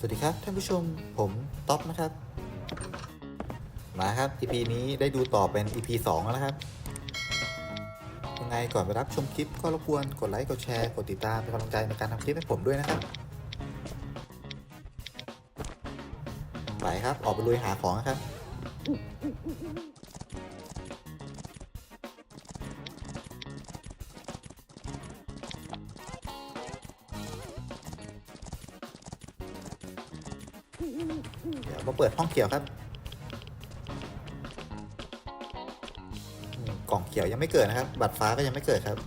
สวัสดีครับ ท่านผู้ชมผมท็อปนะครับ มาครับ EP นี้ได้ดูต่อเป็น EP 2 แล้วนะครับ ยังไงก่อนไปรับชมคลิปก็รบกวนกดไลค์กดแชร์กดติดตามเป็นกำลังใจในการทำคลิปให้ผมด้วยนะครับไปครับออกไปลุยหาของนะครับ เปิดห้องเขียวครับกล่องเขียวยังไม่เกิดนะครับ บัตรฟ้าก็ยังไม่เกิดครับ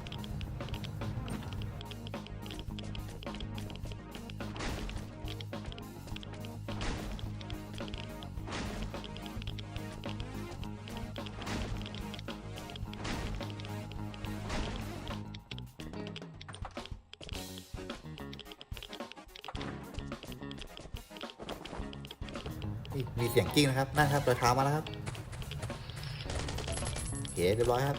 นี่มีเสียงกิ้งนะครับนั่นครับรอยเท้ามาแล้วครับโอเคเรียบร้อยครับ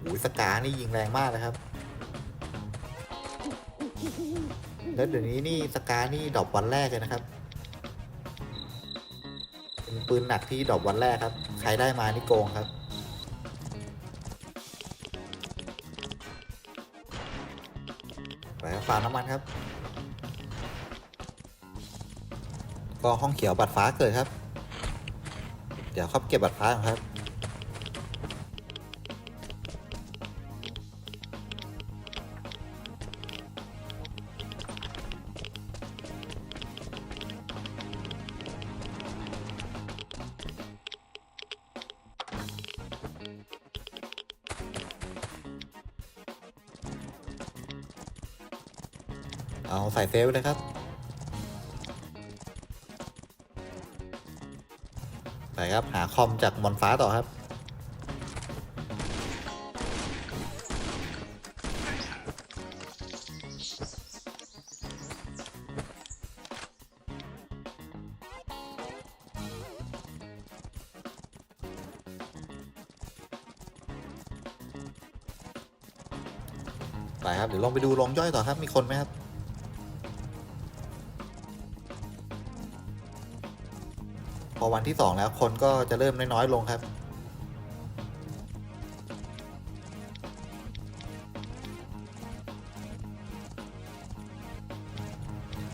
โอ้ยสกานี่ยิงแรงมากนะครับ แล้วเดี๋ยวนี้นี่สกานี่ดรอปวันแรกเลยนะครับ เป็นปืนหนักที่ดรอปวันแรกครับ ใครได้มานี่โกงครับไปครับฟาร์มน้ำมันครับ ก็ห้องเขียวบัตรฟ้าเกิดครับ เดี๋ยวครับเก็บบัตรฟ้าครับ เอาใส่เซฟเลยครับ ไปครับ หาคอมจากมอนฟ้าต่อครับ ไปครับ เดี๋ยวลองไปดูลงย่อยต่อครับ มีคนไหมครับ อวันที่สองแล้วคนก็จะเริ่มน้อยๆลงครับ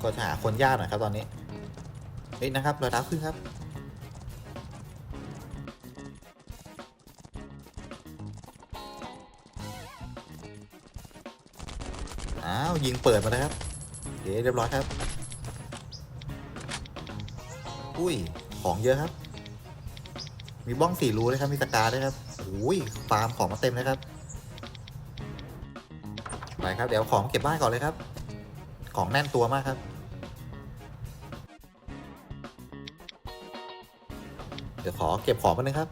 ก็จะหาคนยากหน่อยครับตอนนี้นี่นะครับรอยเท้าขึ้นครับอ้าวยิงเปิดมาแล้วครับโอเคเรียบร้อยครับ อุ้ย ของเยอะครับ มีบ้องสี่รูเลยครับ มีสกาด้วยครับอุ้ยฟาร์มของมาเต็มเลยครับไปครับเดี๋ยวของเก็บบ้านก่อนเลยครับ ของแน่นตัวมากครับเดี๋ยวขอเก็บของมาหนึ่งครับ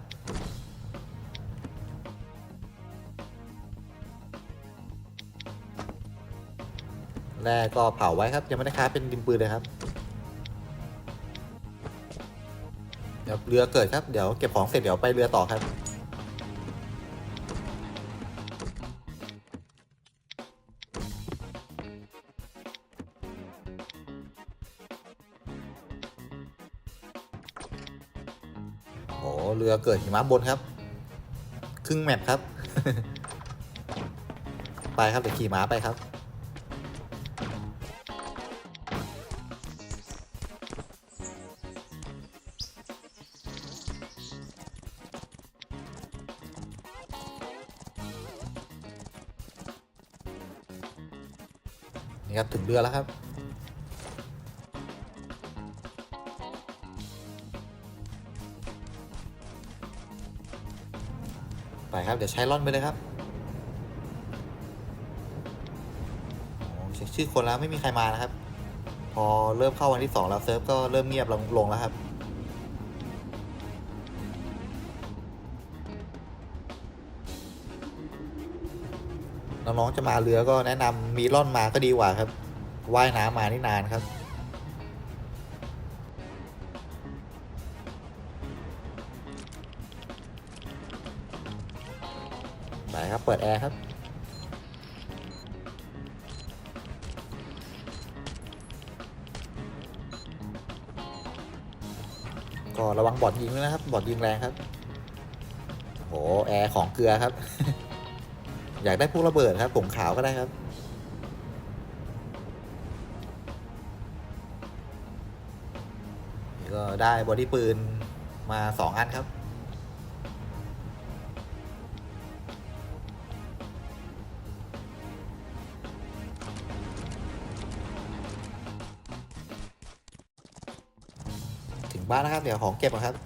แรกก็เผาไว้ครับ ยังไม่ได้ค้าเป็นดินปืนเลยครับ เดี๋ยวเรือเกิดครับเดี๋ยวเก็บของเสร็จเดี๋ยวไปเรือต่อครับ โอ้เรือเกิดหิมะบนครับ ครึ่งแมปครับ ไปครับเดี๋ยวขี่ม้าไปครับ เรือแล้วครับ ไปครับ เดี๋ยวใช้ล่อนไปเลยครับชื่อคนแล้วไม่มีใครมานะครับ พอเริ่มเข้าวันที่สองแล้วเซิร์ฟก็เริ่มเงียบลงลงแล้วครับน้องๆจะมาเรือก็แนะนำมีล่อนมาก็ดีกว่าครับ ว่ายน้ำมานี่นานครับไปครับ เปิดแอร์ครับก็ระวังบอดยิงด้วยนะครับ บอดยิงแรงครับ โห แอร์ของเกลือครับ อยากได้พวกระเบิดครับผงขาวก็ได้ครับ ได้บอดี้ปืนมาสองอันครับถึงบ้านนะครับ เดี๋ยวของเก็บก่อนครับ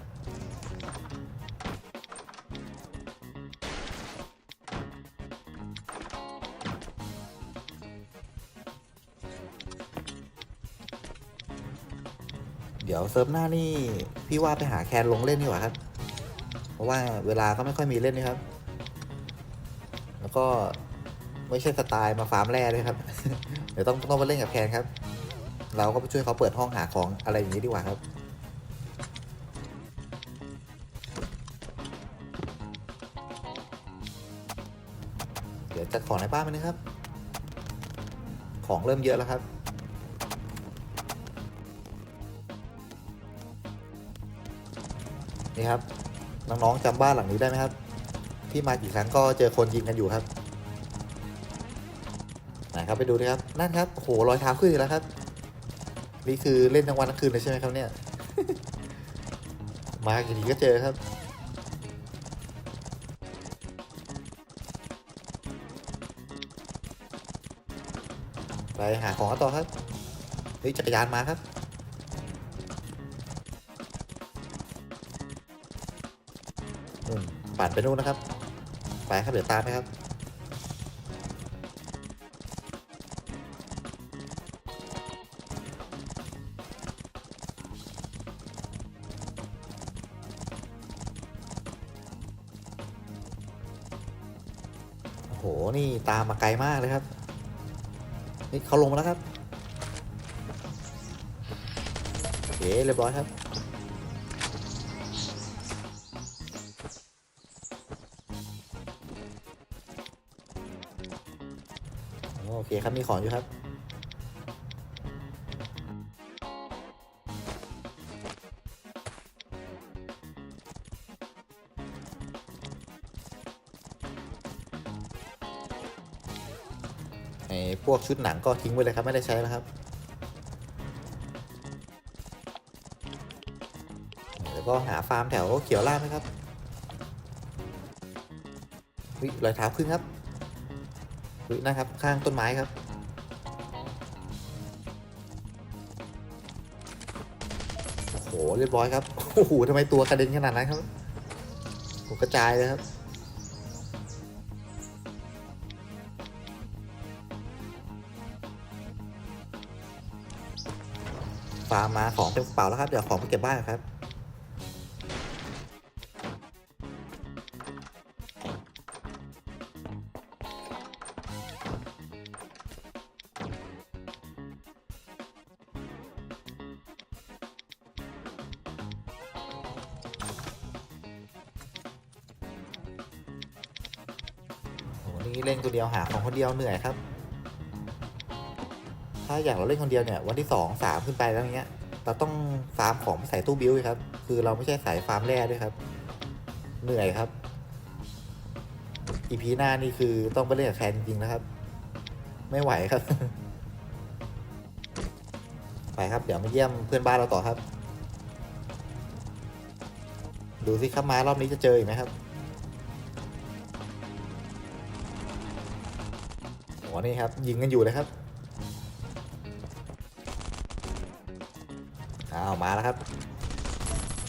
ยวเซิร์ฟหน้านี่ พี่ว่าไปหาแคนลงเล่นดีกว่าครับ เพราะว่าเวลาก็ไม่ค่อยมีเล่นนะครับ แล้วก็ไม่ใช่สไตล์มาฟาร์มแร่ด้วยครับ เดี๋ยวต้องต้องมาเล่นกับแคนครับ เราก็ไปช่วยเขาเปิดห้องหาของอะไรอย่างนี้ดีกว่าครับเดี๋ยวจัดของในบ้านไปนะครับ ของเริ่มเยอะแล้วครับ นี่ครับน้องๆจำบ้านหลังนี้ได้ไหมครับ ที่มากี่ครั้งก็เจอคนยิงกันอยู่ครับไหนครับไปดูดิครับนั่นครับโอ้โหรอยเท้าขึ้นอีกแล้วครับ นี่คือเล่นทั้งวันทั้งคืนเลยใช่ไหมครับเนี่ย มากี่ทีก็เจอครับไปหาของกันต่อครับเฮ้ยจักรยานมาครับ อืมปั่นไปนู่นนะครับ ไปครับเดี๋ยวตามไปครับ โอ้โห นี่ตามมาไกลมากเลยครับ นี่เขาลงมาแล้วครับ โอเคเรียบร้อยครับ เคครับมีของอยู่ครับไอ้พวกชุดหนังก็ทิ้งไว้เลยครับ ไม่ได้ใช้แล้วครับ แล้วก็หาฟาร์มแถวเขียวล่างนะครับวิรอยเท้าขึ้นครับ วินะครับ ข้างต้นไม้ครับ โอ้โห เรียบร้อยครับ โอ้โหทำไมตัวกระเด็นขนาดนั้นครับโอ้กระจายเลยครับฟาร์มมาของเต็มกระเป๋าแล้วครับ เดี๋ยวของไปเก็บบ้านครับ นี่เล่นคนเดียวหาของคนเดียวเหนื่อยครับ ถ้าอย่างเราเล่นคนเดียวเนี่ยวันที่สองสามขึ้นไปแล้วอย่างเงี้ย เราต้องฟาร์มของใส่ตู้บิวครับ คือเราไม่ใช่สายฟาร์มแร่ด้วยครับ เหนื่อยครับ อีพีหน้านี่คือต้องไปเล่นกับแคนจริงนะครับ ไม่ไหวครับไปครับเดี๋ยวมาเยี่ยมเพื่อนบ้านเราต่อครับ ดูสิครับมารอบนี้จะเจออีกไหมครับ นี่ครับ ยิงกันอยู่เลยครับอ้าวมาแล้วครับ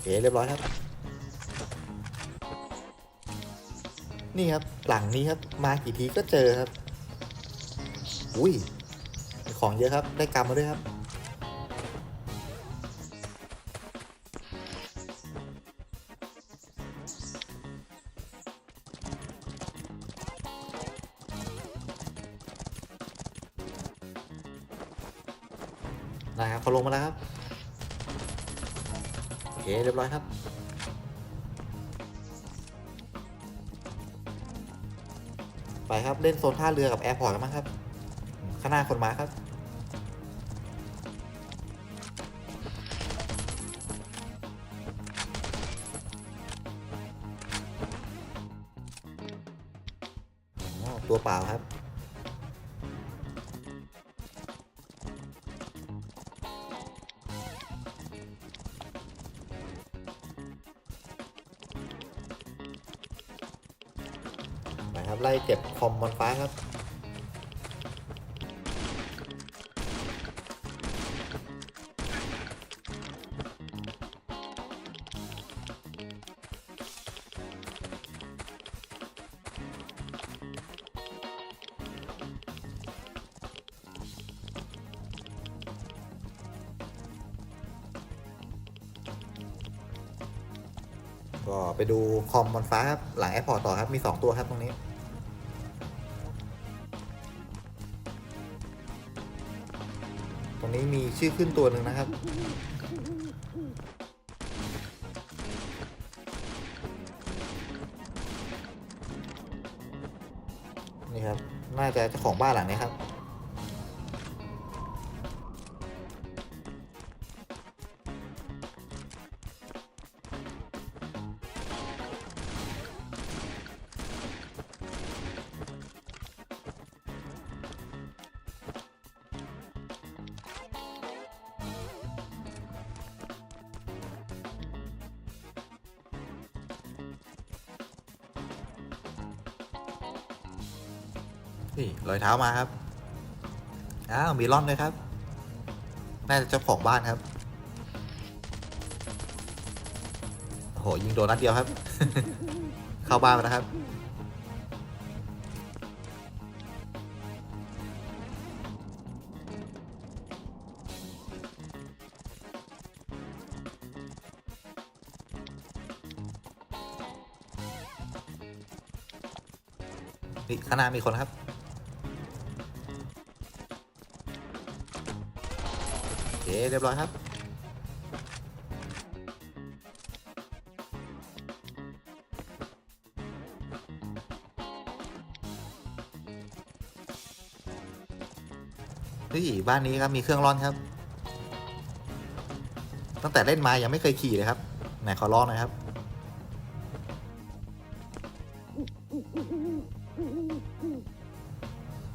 เอเคเรียบร้อยครับ นี่ครับหลังนี้ครับ มากี่ทีก็เจอครับ อุ้ย ของเยอะครับ ได้กำมาด้วยครับ เคเรียบร้อยครับ ไปครับเล่นโซนท่าเรือกับแอร์พอร์ตกันมาครับ ข้างหน้าคนมาครับ ตัวเปล่าครับ เก็บคอมบนฟ้าครับก็ไปดูคอมบนฟ้าครับหลังแอร์พอร์ตต่อครับ มี 2 ตัวครับตรงนี้ นี้มีชื่อขึ้นตัวหนึ่งนะครับ นี่ครับ น่าจะเจ้าของบ้านหลังนี้ครับ นี่รอยเท้ามาครับ อ้าว มีร่อนเลยครับ น่าจะเจ้าของบ้านครับ โอ้โห ยิงโดนนัดเดียวครับ เข้าบ้านไปนะครับ นี่ข้างหน้ามีคนครับ เคเรียบร้อยครับเฮ้ยบ้านนี้ครับมีเครื่องร้อนครับ ตั้งแต่เล่นมายังไม่เคยขี่เลยครับ ไหนขอลองหน่อยครับ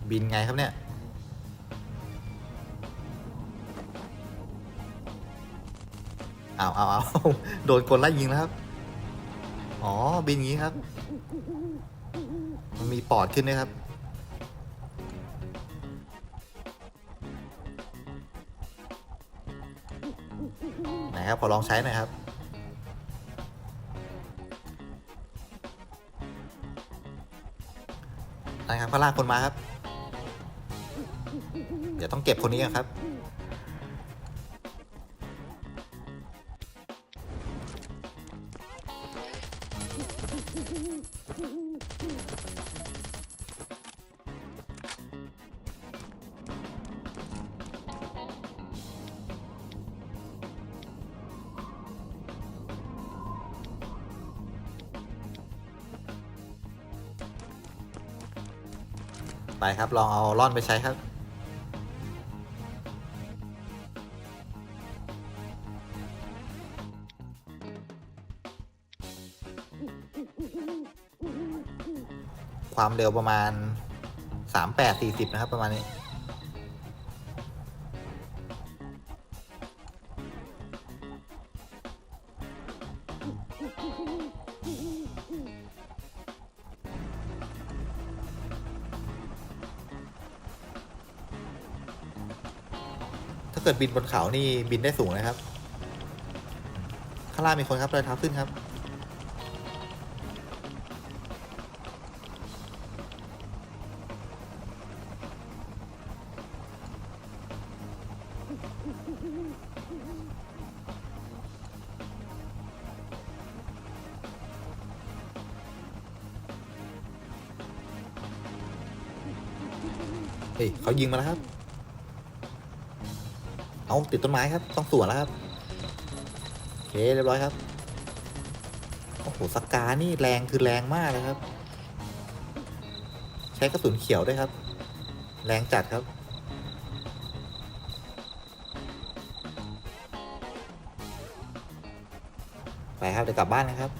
บินไงครับเนี่ย เอาเอาเอาโดนกลไล่ยิงแล้วครับ อ๋อ บินงี้ครับ มันมีปอดขึ้นด้วยครับ ไหนครับ ขอลองใช้หน่อยครับ นะครับก็ลากคนมาครับ เดี๋ยวต้องเก็บคนนี้ครับ ไปครับลองเอาล่อนไปใช้ครับ ความเร็วประมาณ 38 40 นะครับประมาณนี้ เกิดบินบนเขานี่บินได้สูงนะครับ ข้างล่างมีคนครับเลยเท้าขึ้นครับเฮ้ยเขายิงมาแล้วครับ เอาติดต้นไม้ครับ ต้องสวนแล้วครับโอเคเรียบร้อยครับ โอ้โหสกานี่แรงคือแรงมากเลยครับ ใช้กระสุนเขียวด้วยครับ แรงจัดครับไปครับเดี๋ยวกลับบ้านนะครับ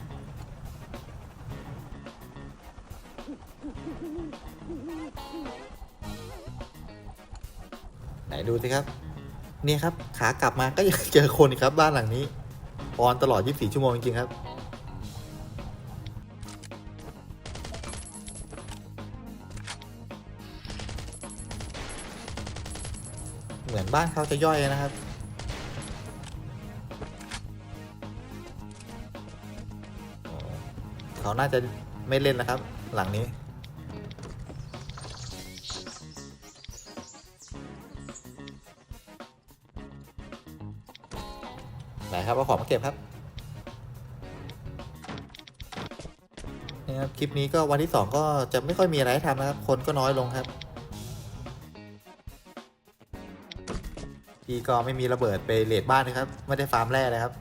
ไหนดูสิครับ เนี่ยครับขากลับมาก็ยังเจอคนครับบ้านหลังนี้ออนตลอด 24 ชั่วโมงจริงๆครับ เหมือนบ้านเขาจะย่อยนะครับเขาน่าจะไม่เล่นนะครับ หลังนี้ เอาขอเก็บครับนี่ครับคลิปนี้ก็วันที่สองก็จะไม่ค่อยมีอะไรให้ทำนะครับ คนก็น้อยลงครับพี่ก็ไม่มีระเบิดไปเลดบ้านนะครับ ไม่ได้ฟาร์มแร่เลยครับ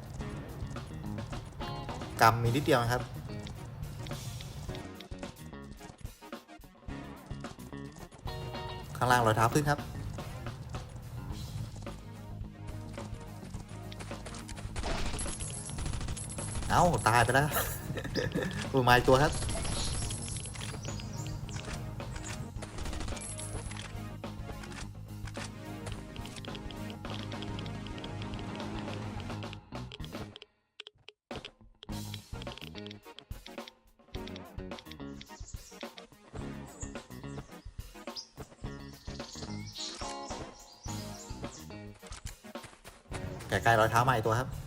กำมีนิดเดียวครับ ข้างล่างรอยเท้าขึ้นครับ อ้าตายไปแล้วอุมาอีกตัวครับ ใกล้ๆรอยเท้ามาอีกตัวครับ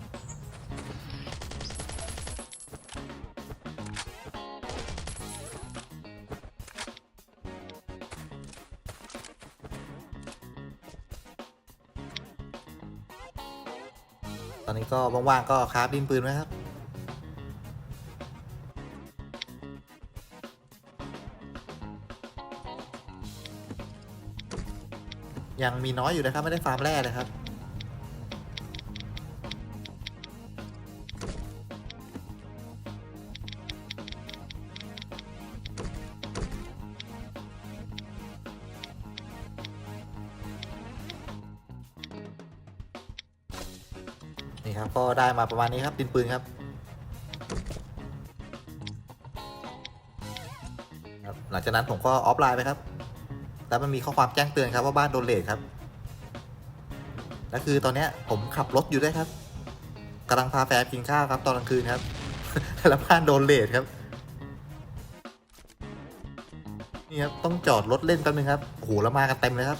ก็ว่างๆก็คราฟดินปืนไว้ครับยังมีน้อยอยู่นะครับ ไม่ได้ฟาร์มแร่เลยครับ มาประมาณนี้ครับดินปืนครับครับ หลังจากนั้นผมก็ออฟไลน์ไปครับ แล้วมันมีข้อความแจ้งเตือนครับว่าบ้านโดนเลทครับและคือตอนเนี้ยผมขับรถอยู่ด้วยครับกำลังพาแฟนกินข้าวครับตอนกลางคืนครับ แล้วบ้านโดนเลทครับนี่ครับต้องจอดรถเล่นแป๊บนึงครับโอ้โหแล้วมากันเต็มเลยครับ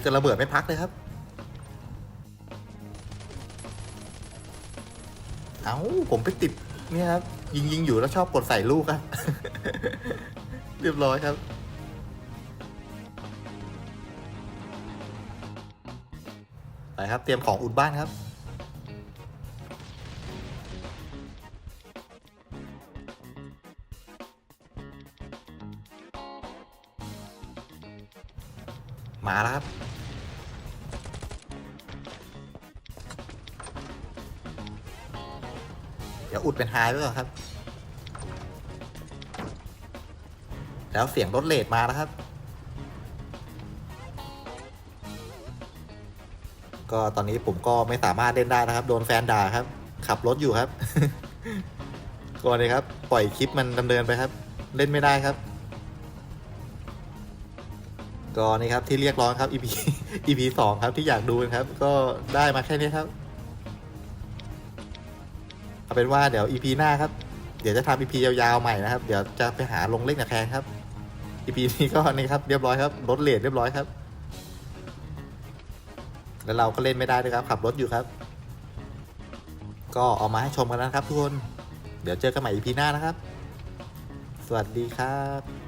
นี่ก็ระเบิดไม่พักเลยครับ เอาผมไปติดเนี่ยครับ ยิงยิงอยู่แล้วชอบกดใส่ลูกครับ เรียบร้อยครับ ไปครับ เตรียมของอุดบ้านครับ เป็นไฮไว้ก่อนครับ แล้วเสียงรถเลดมาแล้วครับ ก็ตอนนี้ผมก็ไม่สามารถเล่นได้นะครับ โดนแฟนด่าครับ ขับรถอยู่ครับก็เลยครับ ปล่อยคลิปมันดำเนินไปครับ เล่นไม่ได้ครับ ก็นี่ครับที่เรียกร้องครับ EP EP สองครับที่อยากดูนะครับ ก็ได้มาแค่นี้ครับ เอาเป็นว่าเดี๋ยว EP หน้าครับ เดี๋ยวจะทำ EP ยาวๆใหม่นะครับ เดี๋ยวจะไปหาลงเล่นกับแคนครับ EP นี้ก็นี่ครับเรียบร้อยครับรถเลทเรียบร้อยครับ แล้วเราก็เล่นไม่ได้ด้วยครับ ขับรถอยู่ครับ ก็เอามาให้ชมกันนะครับทุกคน เดี๋ยวเจอกันใหม่ EP หน้านะครับ สวัสดีครับ